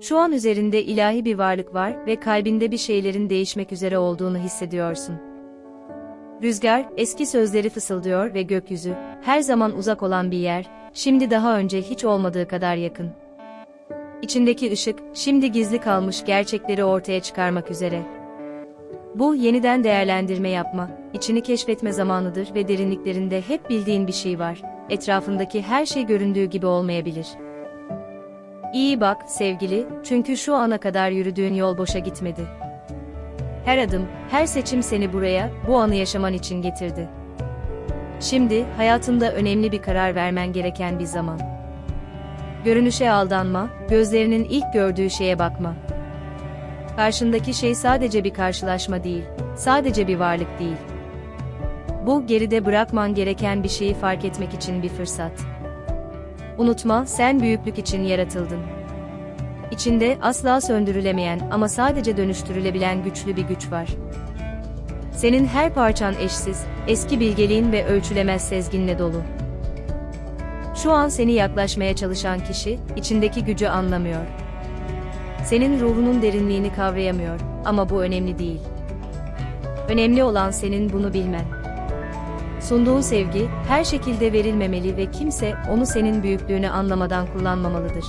Şu an üzerinde ilahi bir varlık var ve kalbinde bir şeylerin değişmek üzere olduğunu hissediyorsun. Rüzgar, eski sözleri fısıldıyor ve gökyüzü, her zaman uzak olan bir yer, şimdi daha önce hiç olmadığı kadar yakın. İçindeki ışık, şimdi gizli kalmış gerçekleri ortaya çıkarmak üzere. Bu, yeniden değerlendirme yapma, içini keşfetme zamanıdır ve derinliklerinde hep bildiğin bir şey var. Etrafındaki her şey göründüğü gibi olmayabilir. İyi bak, sevgili, çünkü şu ana kadar yürüdüğün yol boşa gitmedi. Her adım, her seçim seni buraya, bu anı yaşaman için getirdi. Şimdi, hayatında önemli bir karar vermen gereken bir zaman. Görünüşe aldanma, gözlerinin ilk gördüğü şeye bakma. Karşındaki şey sadece bir karşılaşma değil, sadece bir varlık değil. Bu, geride bırakman gereken bir şeyi fark etmek için bir fırsat. Unutma, sen büyüklük için yaratıldın. İçinde asla söndürülemeyen ama sadece dönüştürülebilen güçlü bir güç var. Senin her parçan eşsiz, eski bilgeliğin ve ölçülemez sezginle dolu. Şu an seni yaklaşmaya çalışan kişi, içindeki gücü anlamıyor. Senin ruhunun derinliğini kavrayamıyor ama bu önemli değil. Önemli olan senin bunu bilmen. Sunduğun sevgi, her şekilde verilmemeli ve kimse onu senin büyüklüğünü anlamadan kullanmamalıdır.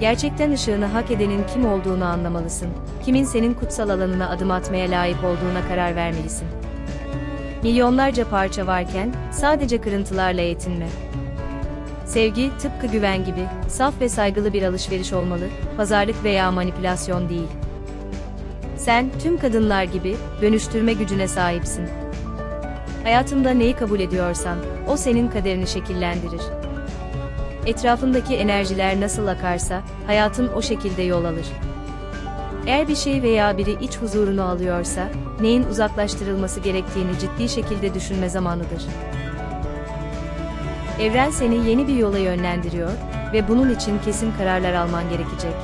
Gerçekten ışığını hak edenin kim olduğunu anlamalısın. Kimin senin kutsal alanına adım atmaya layık olduğuna karar vermelisin. Milyonlarca parça varken, sadece kırıntılarla yetinme. Sevgi, tıpkı güven gibi, saf ve saygılı bir alışveriş olmalı, pazarlık veya manipülasyon değil. Sen, tüm kadınlar gibi, dönüştürme gücüne sahipsin. Hayatında neyi kabul ediyorsan, o senin kaderini şekillendirir. Etrafındaki enerjiler nasıl akarsa, hayatın o şekilde yol alır. Eğer bir şey veya biri iç huzurunu alıyorsa, neyin uzaklaştırılması gerektiğini ciddi şekilde düşünme zamanıdır. Evren seni yeni bir yola yönlendiriyor ve bunun için kesin kararlar alman gerekecek.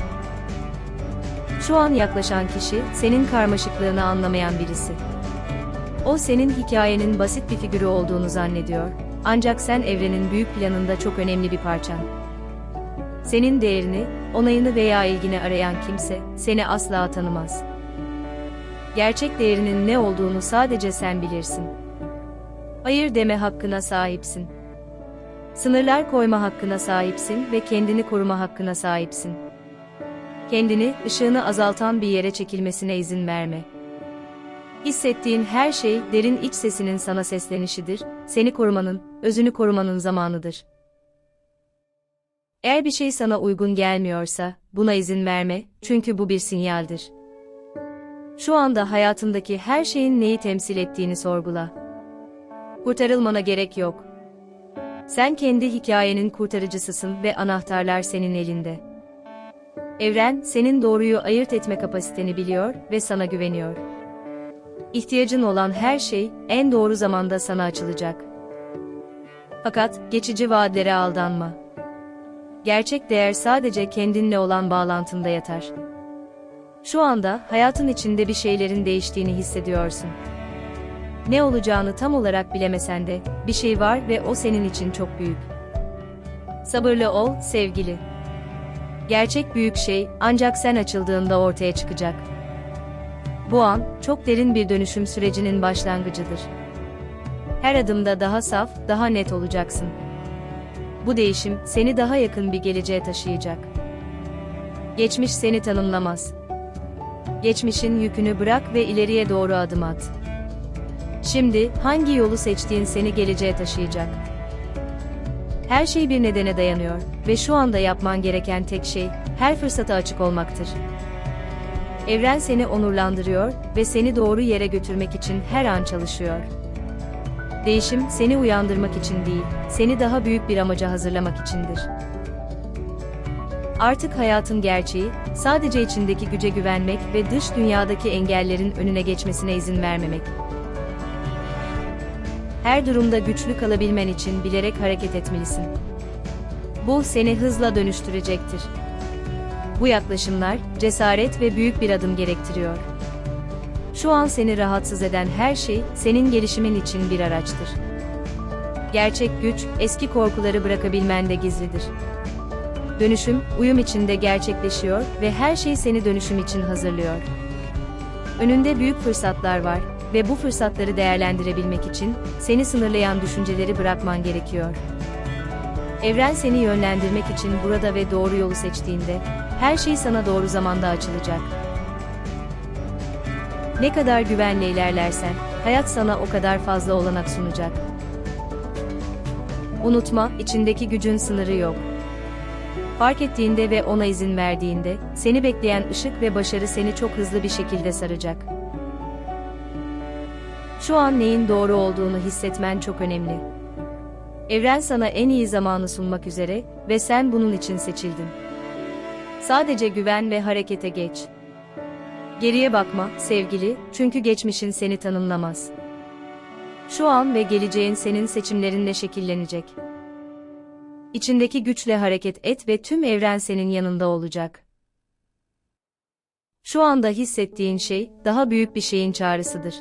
Şu an yaklaşan kişi, senin karmaşıklığını anlamayan birisi. O senin hikayenin basit bir figürü olduğunu zannediyor, ancak sen evrenin büyük planında çok önemli bir parçan. Senin değerini, onayını veya ilgini arayan kimse, seni asla tanımaz. Gerçek değerinin ne olduğunu sadece sen bilirsin. Hayır deme hakkına sahipsin. Sınırlar koyma hakkına sahipsin ve kendini koruma hakkına sahipsin. Kendini, ışığını azaltan bir yere çekilmesine izin verme. Hissettiğin her şey derin iç sesinin sana seslenişidir, seni korumanın, özünü korumanın zamanıdır. Eğer bir şey sana uygun gelmiyorsa, buna izin verme, çünkü bu bir sinyaldir. Şu anda hayatındaki her şeyin neyi temsil ettiğini sorgula. Kurtarılmana gerek yok. Sen kendi hikayenin kurtarıcısısın ve anahtarlar senin elinde. Evren, senin doğruyu ayırt etme kapasiteni biliyor ve sana güveniyor. İhtiyacın olan her şey, en doğru zamanda sana açılacak. Fakat, geçici vaatlere aldanma. Gerçek değer sadece kendinle olan bağlantında yatar. Şu anda, hayatın içinde bir şeylerin değiştiğini hissediyorsun. Ne olacağını tam olarak bilemesen de, bir şey var ve o senin için çok büyük. Sabırlı ol, sevgili. Gerçek büyük şey, ancak sen açıldığında ortaya çıkacak. Bu an, çok derin bir dönüşüm sürecinin başlangıcıdır. Her adımda daha saf, daha net olacaksın. Bu değişim, seni daha yakın bir geleceğe taşıyacak. Geçmiş seni tanımlamaz. Geçmişin yükünü bırak ve ileriye doğru adım at. Şimdi, hangi yolu seçtiğin seni geleceğe taşıyacak. Her şey bir nedene dayanıyor ve şu anda yapman gereken tek şey, her fırsata açık olmaktır. Evren seni onurlandırıyor ve seni doğru yere götürmek için her an çalışıyor. Değişim seni uyandırmak için değil, seni daha büyük bir amaca hazırlamak içindir. Artık hayatın gerçeği, sadece içindeki güce güvenmek ve dış dünyadaki engellerin önüne geçmesine izin vermemek. Her durumda güçlü kalabilmen için bilerek hareket etmelisin. Bu seni hızla dönüştürecektir. Bu yaklaşımlar, cesaret ve büyük bir adım gerektiriyor. Şu an seni rahatsız eden her şey, senin gelişimin için bir araçtır. Gerçek güç, eski korkuları bırakabilmende gizlidir. Dönüşüm, uyum içinde gerçekleşiyor ve her şey seni dönüşüm için hazırlıyor. Önünde büyük fırsatlar var ve bu fırsatları değerlendirebilmek için seni sınırlayan düşünceleri bırakman gerekiyor. Evren seni yönlendirmek için burada ve doğru yolu seçtiğinde her şey sana doğru zamanda açılacak. Ne kadar güvenle ilerlersen, hayat sana o kadar fazla olanak sunacak. Unutma, içindeki gücün sınırı yok. Fark ettiğinde ve ona izin verdiğinde, seni bekleyen ışık ve başarı seni çok hızlı bir şekilde saracak. Şu an neyin doğru olduğunu hissetmen çok önemli. Evren sana en iyi zamanı sunmak üzere ve sen bunun için seçildin. Sadece güven ve harekete geç. Geriye bakma, sevgili, çünkü geçmişin seni tanımlamaz. Şu an ve geleceğin senin seçimlerinle şekillenecek. İçindeki güçle hareket et ve tüm evren senin yanında olacak. Şu anda hissettiğin şey, daha büyük bir şeyin çağrısıdır.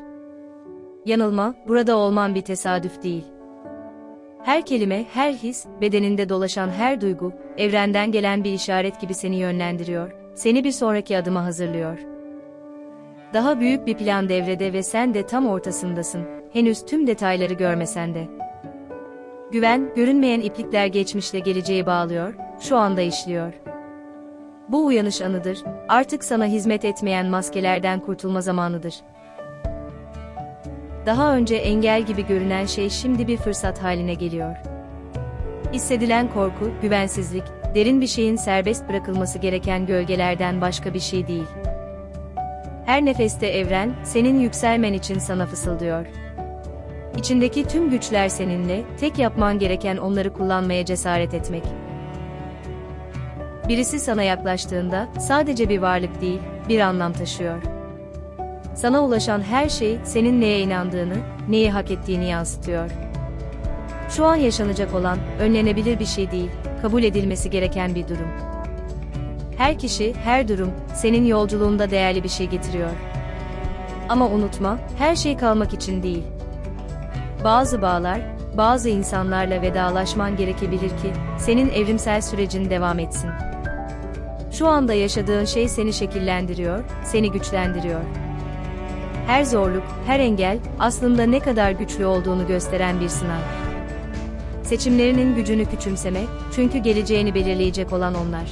Yanılma, burada olman bir tesadüf değil. Her kelime, her his, bedeninde dolaşan her duygu, evrenden gelen bir işaret gibi seni yönlendiriyor, seni bir sonraki adıma hazırlıyor. Daha büyük bir plan devrede ve sen de tam ortasındasın, henüz tüm detayları görmesen de. Güven, görünmeyen iplikler geçmişle geleceği bağlıyor, şu anda işliyor. Bu uyanış anıdır, artık sana hizmet etmeyen maskelerden kurtulma zamanıdır. Daha önce engel gibi görünen şey şimdi bir fırsat haline geliyor. Hissedilen korku, güvensizlik, derin bir şeyin serbest bırakılması gereken gölgelerden başka bir şey değil. Her nefeste evren, senin yükselmen için sana fısıldıyor. İçindeki tüm güçler seninle, tek yapman gereken onları kullanmaya cesaret etmek. Birisi sana yaklaştığında, sadece bir varlık değil, bir anlam taşıyor. Sana ulaşan her şey, senin neye inandığını, neyi hak ettiğini yansıtıyor. Şu an yaşanacak olan, önlenebilir bir şey değil, kabul edilmesi gereken bir durum. Her kişi, her durum, senin yolculuğunda değerli bir şey getiriyor. Ama unutma, her şey kalmak için değil. Bazı bağlar, bazı insanlarla vedalaşman gerekebilir ki, senin evrimsel sürecin devam etsin. Şu anda yaşadığın şey seni şekillendiriyor, seni güçlendiriyor. Her zorluk, her engel, aslında ne kadar güçlü olduğunu gösteren bir sınav. Seçimlerinin gücünü küçümseme, çünkü geleceğini belirleyecek olan onlar.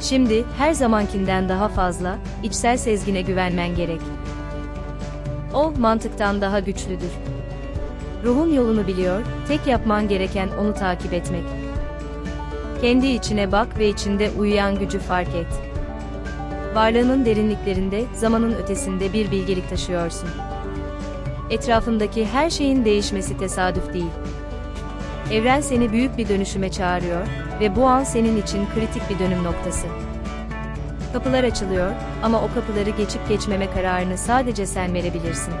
Şimdi, her zamankinden daha fazla, içsel sezgine güvenmen gerek. O, mantıktan daha güçlüdür. Ruhun yolunu biliyor, tek yapman gereken onu takip etmek. Kendi içine bak ve içinde uyuyan gücü fark et. Varlığının derinliklerinde, zamanın ötesinde bir bilgelik taşıyorsun. Etrafındaki her şeyin değişmesi tesadüf değil. Evren seni büyük bir dönüşüme çağırıyor ve bu an senin için kritik bir dönüm noktası. Kapılar açılıyor ama o kapıları geçip geçmeme kararını sadece sen verebilirsin.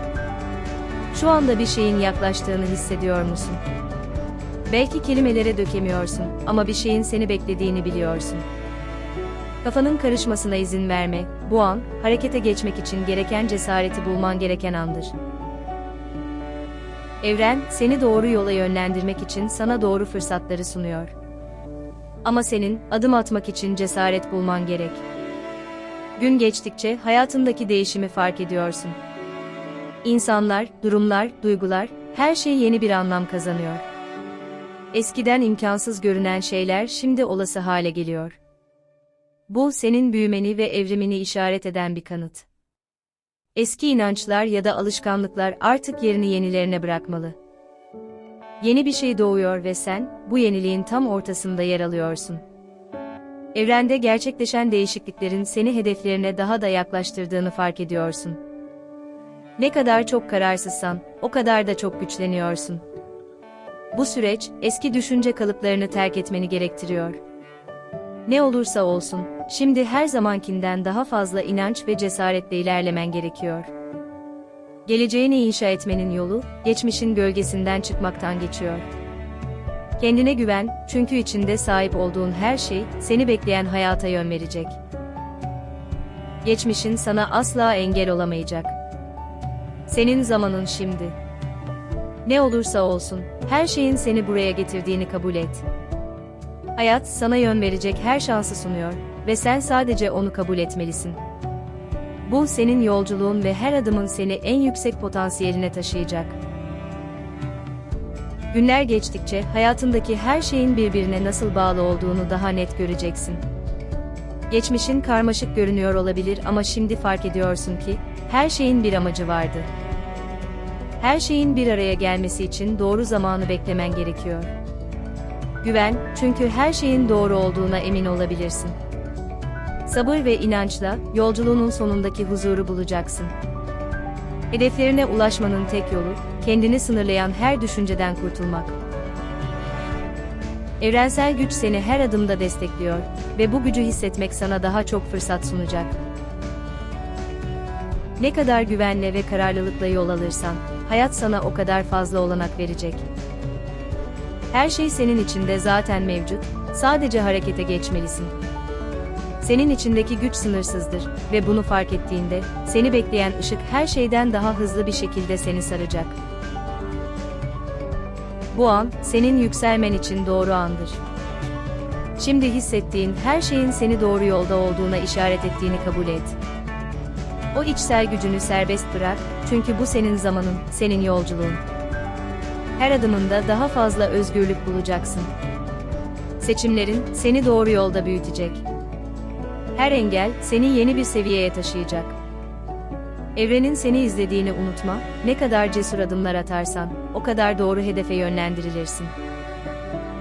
Şu anda bir şeyin yaklaştığını hissediyor musun? Belki kelimelere dökemiyorsun ama bir şeyin seni beklediğini biliyorsun. Kafanın karışmasına izin verme, bu an, harekete geçmek için gereken cesareti bulman gereken andır. Evren, seni doğru yola yönlendirmek için sana doğru fırsatları sunuyor. Ama senin, adım atmak için cesaret bulman gerek. Gün geçtikçe hayatındaki değişimi fark ediyorsun. İnsanlar, durumlar, duygular, her şey yeni bir anlam kazanıyor. Eskiden imkansız görünen şeyler şimdi olası hale geliyor. Bu senin büyümeni ve evrimini işaret eden bir kanıt. Eski inançlar ya da alışkanlıklar artık yerini yenilerine bırakmalı. Yeni bir şey doğuyor ve sen, bu yeniliğin tam ortasında yer alıyorsun. Evrende gerçekleşen değişikliklerin seni hedeflerine daha da yaklaştırdığını fark ediyorsun. Ne kadar çok kararsızsan, o kadar da çok güçleniyorsun. Bu süreç, eski düşünce kalıplarını terk etmeni gerektiriyor. Ne olursa olsun, şimdi her zamankinden daha fazla inanç ve cesaretle ilerlemen gerekiyor. Geleceğini inşa etmenin yolu, geçmişin gölgesinden çıkmaktan geçiyor. Kendine güven, çünkü içinde sahip olduğun her şey, seni bekleyen hayata yön verecek. Geçmişin sana asla engel olamayacak. Senin zamanın şimdi. Ne olursa olsun, her şeyin seni buraya getirdiğini kabul et. Hayat sana yön verecek her şansı sunuyor ve sen sadece onu kabul etmelisin. Bu senin yolculuğun ve her adımın seni en yüksek potansiyeline taşıyacak. Günler geçtikçe hayatındaki her şeyin birbirine nasıl bağlı olduğunu daha net göreceksin. Geçmişin karmaşık görünüyor olabilir ama şimdi fark ediyorsun ki her şeyin bir amacı vardı. Her şeyin bir araya gelmesi için doğru zamanı beklemen gerekiyor. Güven, çünkü her şeyin doğru olduğuna emin olabilirsin. Sabır ve inançla yolculuğunun sonundaki huzuru bulacaksın. Hedeflerine ulaşmanın tek yolu, kendini sınırlayan her düşünceden kurtulmak. Evrensel güç seni her adımda destekliyor ve bu gücü hissetmek sana daha çok fırsat sunacak. Ne kadar güvenle ve kararlılıkla yol alırsan, hayat sana o kadar fazla olanak verecek. Her şey senin içinde zaten mevcut, sadece harekete geçmelisin. Senin içindeki güç sınırsızdır ve bunu fark ettiğinde, seni bekleyen ışık her şeyden daha hızlı bir şekilde seni saracak. Bu an, senin yükselmen için doğru andır. Şimdi hissettiğin her şeyin seni doğru yolda olduğuna işaret ettiğini kabul et. O içsel gücünü serbest bırak, çünkü bu senin zamanın, senin yolculuğun. Her adımında daha fazla özgürlük bulacaksın. Seçimlerin seni doğru yolda büyütecek. Her engel seni yeni bir seviyeye taşıyacak. Evrenin seni izlediğini unutma, ne kadar cesur adımlar atarsan, o kadar doğru hedefe yönlendirilirsin.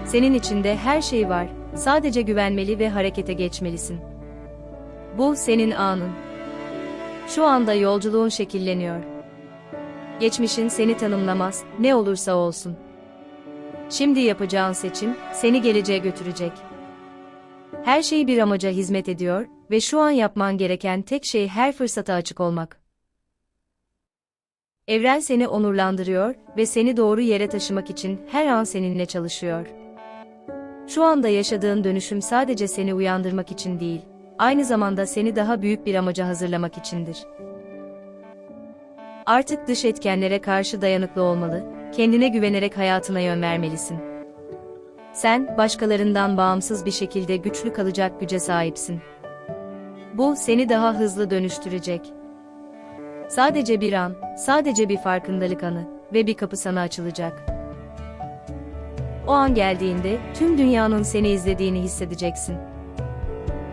Senin içinde her şey var, sadece güvenmeli ve harekete geçmelisin. Bu senin anın. Şu anda yolculuğun şekilleniyor. Geçmişin seni tanımlamaz, ne olursa olsun. Şimdi yapacağın seçim, seni geleceğe götürecek. Her şey bir amaca hizmet ediyor ve şu an yapman gereken tek şey her fırsata açık olmak. Evren seni onurlandırıyor ve seni doğru yere taşımak için her an seninle çalışıyor. Şu anda yaşadığın dönüşüm sadece seni uyandırmak için değil, aynı zamanda seni daha büyük bir amaca hazırlamak içindir. Artık dış etkenlere karşı dayanıklı olmalı, kendine güvenerek hayatına yön vermelisin. Sen, başkalarından bağımsız bir şekilde güçlü kalacak güce sahipsin. Bu, seni daha hızlı dönüştürecek. Sadece bir an, sadece bir farkındalık anı ve bir kapı sana açılacak. O an geldiğinde, tüm dünyanın seni izlediğini hissedeceksin.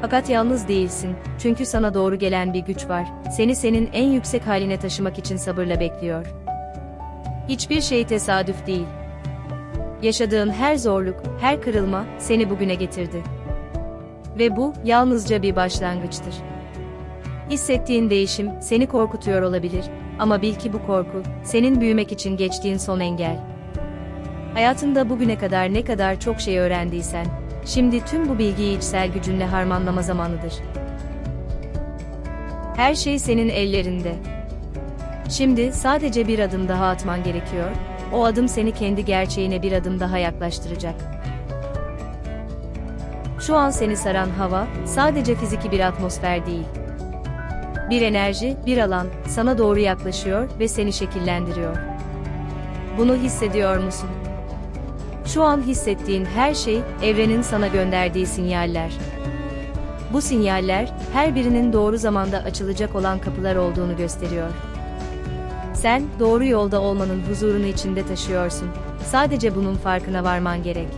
Fakat yalnız değilsin, çünkü sana doğru gelen bir güç var, seni senin en yüksek haline taşımak için sabırla bekliyor. Hiçbir şey tesadüf değil. Yaşadığın her zorluk, her kırılma, seni bugüne getirdi. Ve bu, yalnızca bir başlangıçtır. Hissettiğin değişim, seni korkutuyor olabilir, ama bil ki bu korku, senin büyümek için geçtiğin son engel. Hayatında bugüne kadar ne kadar çok şey öğrendiysen, Şimdi tüm bu bilgiyi içsel gücünle harmanlama zamanıdır. Her şey senin ellerinde. Şimdi sadece bir adım daha atman gerekiyor. O adım seni kendi gerçeğine bir adım daha yaklaştıracak. Şu an seni saran hava sadece fiziki bir atmosfer değil. Bir enerji, bir alan sana doğru yaklaşıyor ve seni şekillendiriyor. Bunu hissediyor musun? Şu an hissettiğin her şey, evrenin sana gönderdiği sinyaller. Bu sinyaller, her birinin doğru zamanda açılacak olan kapılar olduğunu gösteriyor. Sen, doğru yolda olmanın huzurunu içinde taşıyorsun. Sadece bunun farkına varman gerek.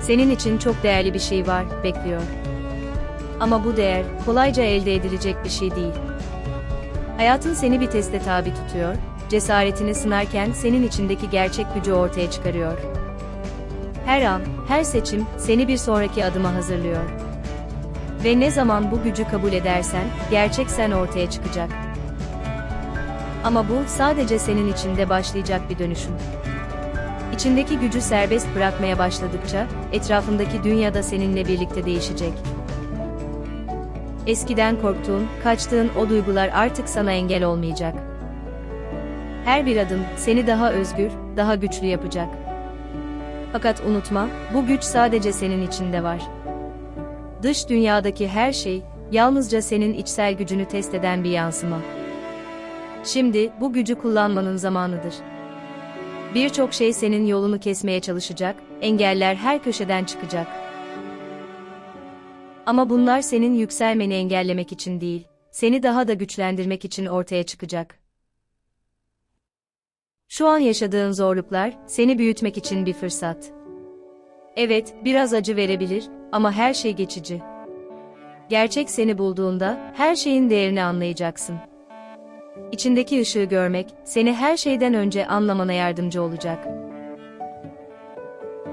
Senin için çok değerli bir şey var, bekliyor. Ama bu değer, kolayca elde edilecek bir şey değil. Hayatın seni bir teste tabi tutuyor cesaretini sınarken senin içindeki gerçek gücü ortaya çıkarıyor. Her an, her seçim seni bir sonraki adıma hazırlıyor. Ve ne zaman bu gücü kabul edersen, gerçek sen ortaya çıkacak. Ama bu sadece senin içinde başlayacak bir dönüşüm. İçindeki gücü serbest bırakmaya başladıkça, etrafındaki dünya da seninle birlikte değişecek. Eskiden korktuğun, kaçtığın o duygular artık sana engel olmayacak. Her bir adım seni daha özgür, daha güçlü yapacak. Fakat unutma, bu güç sadece senin içinde var. Dış dünyadaki her şey yalnızca senin içsel gücünü test eden bir yansıma. Şimdi bu gücü kullanmanın zamanıdır. Birçok şey senin yolunu kesmeye çalışacak, engeller her köşeden çıkacak. Ama bunlar senin yükselmeni engellemek için değil, seni daha da güçlendirmek için ortaya çıkacak. Şu an yaşadığın zorluklar, seni büyütmek için bir fırsat. Evet, biraz acı verebilir ama her şey geçici. Gerçek seni bulduğunda, her şeyin değerini anlayacaksın. İçindeki ışığı görmek, seni her şeyden önce anlamana yardımcı olacak.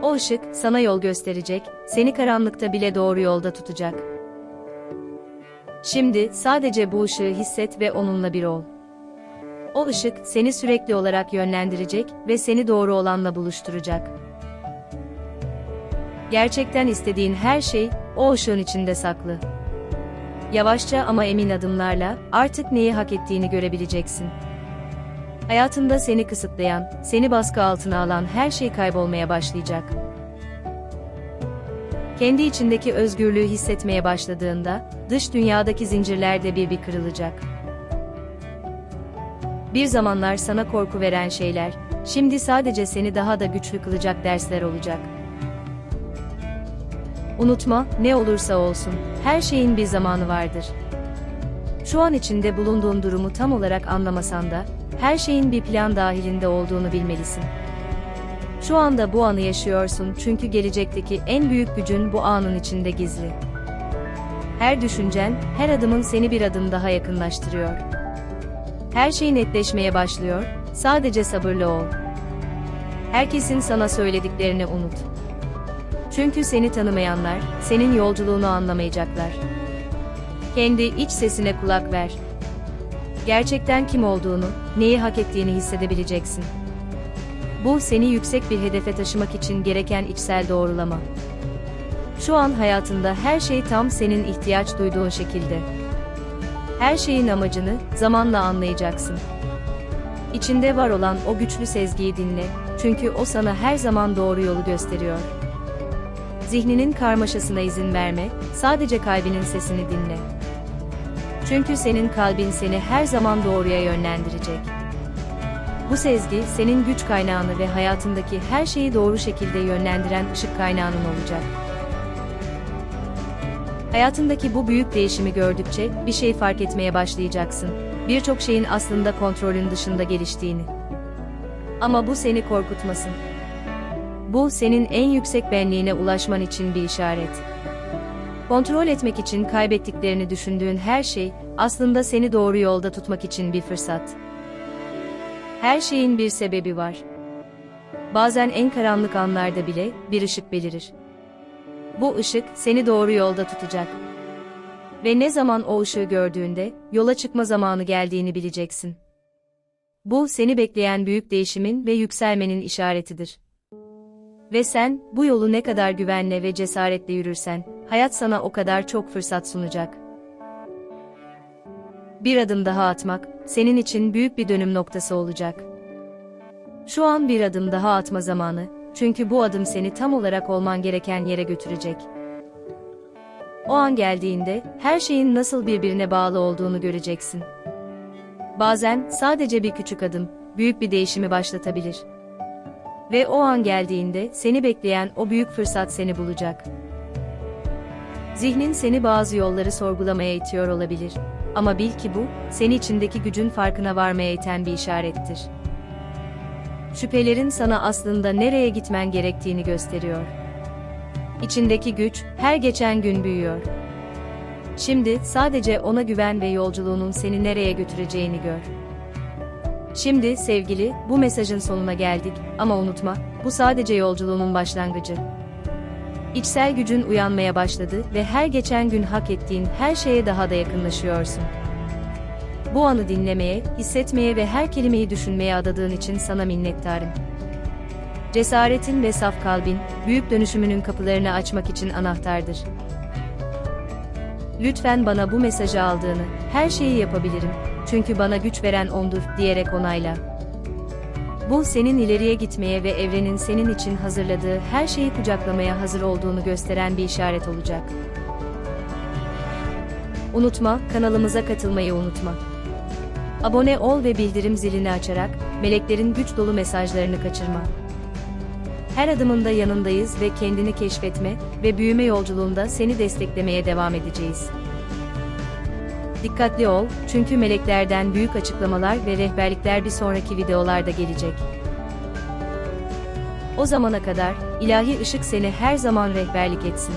O ışık, sana yol gösterecek, seni karanlıkta bile doğru yolda tutacak. Şimdi, sadece bu ışığı hisset ve onunla bir ol. O ışık, seni sürekli olarak yönlendirecek ve seni doğru olanla buluşturacak. Gerçekten istediğin her şey, o ışığın içinde saklı. Yavaşça ama emin adımlarla, artık neyi hak ettiğini görebileceksin. Hayatında seni kısıtlayan, seni baskı altına alan her şey kaybolmaya başlayacak. Kendi içindeki özgürlüğü hissetmeye başladığında, dış dünyadaki zincirler de bir bir kırılacak. Bir zamanlar sana korku veren şeyler, şimdi sadece seni daha da güçlü kılacak dersler olacak. Unutma, ne olursa olsun, her şeyin bir zamanı vardır. Şu an içinde bulunduğun durumu tam olarak anlamasan da, her şeyin bir plan dahilinde olduğunu bilmelisin. Şu anda bu anı yaşıyorsun çünkü gelecekteki en büyük gücün bu anın içinde gizli. Her düşüncen, her adımın seni bir adım daha yakınlaştırıyor. Her şey netleşmeye başlıyor, sadece sabırlı ol. Herkesin sana söylediklerini unut. Çünkü seni tanımayanlar, senin yolculuğunu anlamayacaklar. Kendi iç sesine kulak ver. Gerçekten kim olduğunu, neyi hak ettiğini hissedebileceksin. Bu seni yüksek bir hedefe taşımak için gereken içsel doğrulama. Şu an hayatında her şey tam senin ihtiyaç duyduğun şekilde. Her şeyin amacını zamanla anlayacaksın. İçinde var olan o güçlü sezgiyi dinle, çünkü o sana her zaman doğru yolu gösteriyor. Zihninin karmaşasına izin verme, sadece kalbinin sesini dinle. Çünkü senin kalbin seni her zaman doğruya yönlendirecek. Bu sezgi, senin güç kaynağını ve hayatındaki her şeyi doğru şekilde yönlendiren ışık kaynağının olacak. Hayatındaki bu büyük değişimi gördükçe bir şey fark etmeye başlayacaksın. Birçok şeyin aslında kontrolün dışında geliştiğini. Ama bu seni korkutmasın. Bu senin en yüksek benliğine ulaşman için bir işaret. Kontrol etmek için kaybettiklerini düşündüğün her şey aslında seni doğru yolda tutmak için bir fırsat. Her şeyin bir sebebi var. Bazen en karanlık anlarda bile bir ışık belirir. Bu ışık seni doğru yolda tutacak. Ve ne zaman o ışığı gördüğünde yola çıkma zamanı geldiğini bileceksin. Bu seni bekleyen büyük değişimin ve yükselmenin işaretidir. Ve sen bu yolu ne kadar güvenle ve cesaretle yürürsen, hayat sana o kadar çok fırsat sunacak. Bir adım daha atmak senin için büyük bir dönüm noktası olacak. Şu an bir adım daha atma zamanı, çünkü bu adım seni tam olarak olman gereken yere götürecek. O an geldiğinde her şeyin nasıl birbirine bağlı olduğunu göreceksin. Bazen sadece bir küçük adım büyük bir değişimi başlatabilir. Ve o an geldiğinde seni bekleyen o büyük fırsat seni bulacak. Zihnin seni bazı yolları sorgulamaya itiyor olabilir. Ama bil ki bu, seni içindeki gücün farkına varmaya iten bir işarettir. Şüphelerin sana aslında nereye gitmen gerektiğini gösteriyor. İçindeki güç, her geçen gün büyüyor. Şimdi sadece ona güven ve yolculuğunun seni nereye götüreceğini gör. Şimdi sevgili, bu mesajın sonuna geldik ama unutma, bu sadece yolculuğunun başlangıcı. İçsel gücün uyanmaya başladı ve her geçen gün hak ettiğin her şeye daha da yakınlaşıyorsun. Bu anı dinlemeye, hissetmeye ve her kelimeyi düşünmeye adadığın için sana minnettarım. Cesaretin ve saf kalbin, büyük dönüşümünün kapılarını açmak için anahtardır. Lütfen bana bu mesajı aldığını, her şeyi yapabilirim, çünkü bana güç veren ondur, diyerek onayla. Bu senin ileriye gitmeye ve evrenin senin için hazırladığı her şeyi kucaklamaya hazır olduğunu gösteren bir işaret olacak. Unutma, kanalımıza katılmayı unutma. Abone ol ve bildirim zilini açarak meleklerin güç dolu mesajlarını kaçırma. Her adımında yanındayız ve kendini keşfetme ve büyüme yolculuğunda seni desteklemeye devam edeceğiz. Dikkatli ol, çünkü meleklerden büyük açıklamalar ve rehberlikler bir sonraki videolarda gelecek. O zamana kadar, ilahi ışık seni her zaman rehberlik etsin.